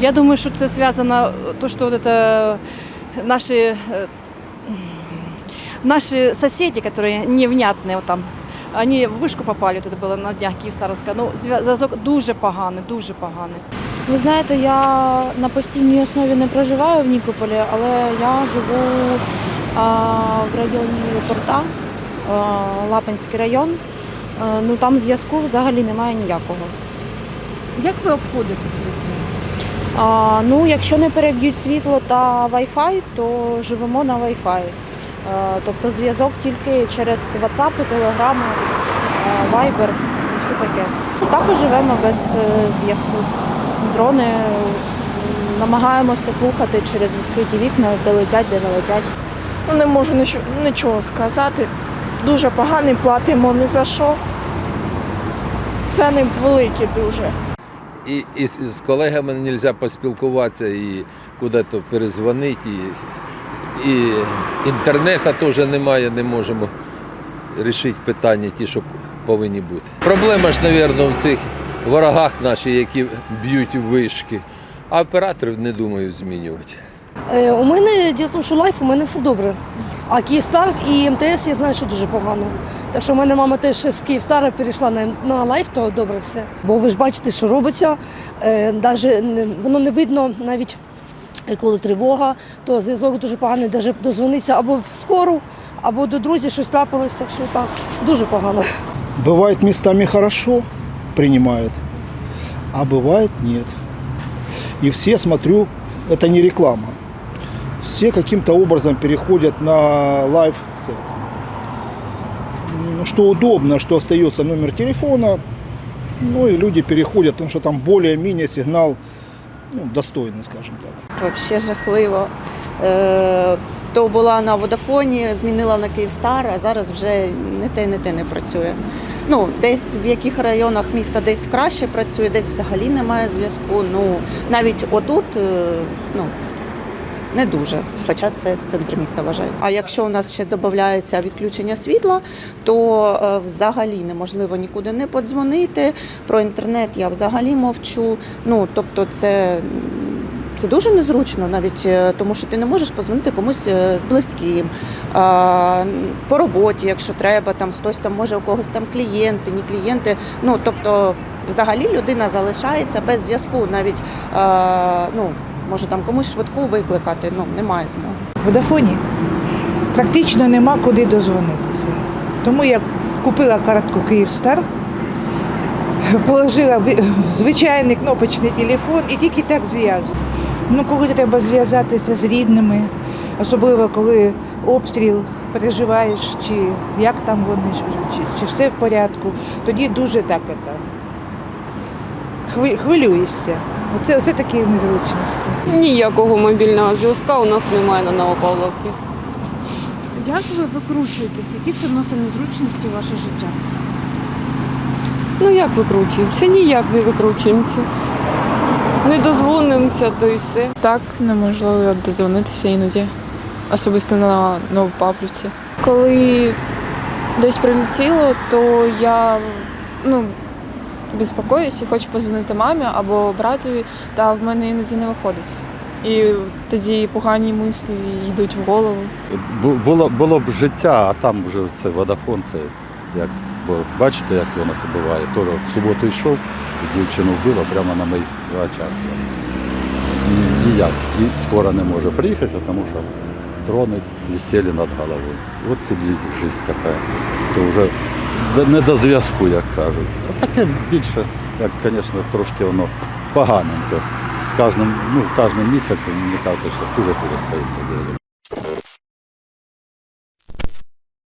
Я думаю, що це зв'язано то, що вот это наші, е, наші сусіди, які невнятні вот там, вони в вишку попали, тут було на днях Київстарська. Ну, зв'язок дуже поганий, дуже поганий. Ви знаєте, я на постійній основі не проживаю в Нікополі, але я живу а, в районі порта, а, Лапинський район. А, ну там зв'язку взагалі немає ніякого. Як ви обходитесь весною? А, ну, якщо не переб'ють світло та Wi-Fi, то живемо на Wi-Fi. А, тобто зв'язок тільки через WhatsApp, Telegram, Viber і все таке. Також живемо без е, зв'язку. Дрони е, намагаємося слухати через відкриті вікна, де летять, де не летять. Ну, не можу нічого, нічого сказати. Дуже поганий, платимо ні за що. Ціни великі дуже. І, і з колегами не можна поспілкуватися, і куди-то перезвонити, і, і інтернету теж немає, не можемо вирішити питання, ті, що повинні бути. Проблема ж, мабуть, в цих ворогах наших, які б'ють вишки, а операторів не думаю змінювати. Е, У мене діло в тому, що лайф у мене все добре. А Київстар і МТС я знаю, що дуже погано. Так що в мене мама теж з Київстара перейшла на, на лайф, то добре все. Бо ви ж бачите, що робиться. Е, даже не, воно не видно навіть. е, Коли тривога, то зв'язок дуже поганий, навіть дозвонитися або в скору, або до друзів щось трапилось, так що так, дуже погано. Бывает местами хорошо принимает, а бывает нет. И все, смотрю, это не реклама. Все каким-то образом переходят на лайв-сет. Что удобно, что остается номер телефона, ну и люди переходят, потому что там более-менее сигнал ну, достойный, скажем так. Взагалі жахливо. Е, То була на Водафоні, змінила на Київстар, а зараз вже не те, не те не працює. Ну, десь в яких районах міста десь краще працює, десь взагалі немає зв'язку. Ну, навіть отут, е, ну, не дуже, хоча це центр міста вважається. А якщо у нас ще додається відключення світла, то е, взагалі неможливо нікуди не подзвонити. Про інтернет я взагалі мовчу. Ну тобто, це. Це дуже незручно, навіть е, тому, що ти не можеш позвонити комусь е, з близьким по роботі, якщо треба, там хтось там може у когось там клієнти, не клієнти. Ну тобто, взагалі людина залишається без зв'язку, навіть ну може там комусь швидку викликати. Ну немає змоги. В Водафоні практично нема куди дозвонитися. Тому я купила картку Київстар, положила звичайний кнопочний телефон і тільки так зв'язую. Ну, коли треба зв'язатися з рідними, особливо коли обстріл переживаєш, чи як там вони, чи, чи все в порядку, тоді дуже так хвилюєшся. Оце, оце такі незручності. Ніякого мобільного зв'язка у нас немає на Новопавловці. Як ви викручуєтесь? Які це вносить незручності у ваше життя? Ну як викручуємося? Ніяк не викручуємося. Не дозвонимося, то і все. Так, неможливо дозвонитися іноді, особисто на Новопавлівці. Коли десь прилетіло, то я ну, безпокоюсь і хочу позвонити мамі або братові, та в мене іноді не виходить. І тоді погані мислі йдуть в голову. Було, було б життя, а там вже це водафон, це як. Бо бачите, як воно все буває. Теж в суботу йшов, і дівчину вбило прямо на моїх очах. Ні- Ніяк. І скоро не може приїхати, тому що дрони висіли над головою. От тобі життя така. То вже не до зв'язку, як кажуть. А таке більше, як, звісно, трошки воно поганенько. З кожним, ну, кожним місяцем, мені кажеться, що хуже хуже зв'язок.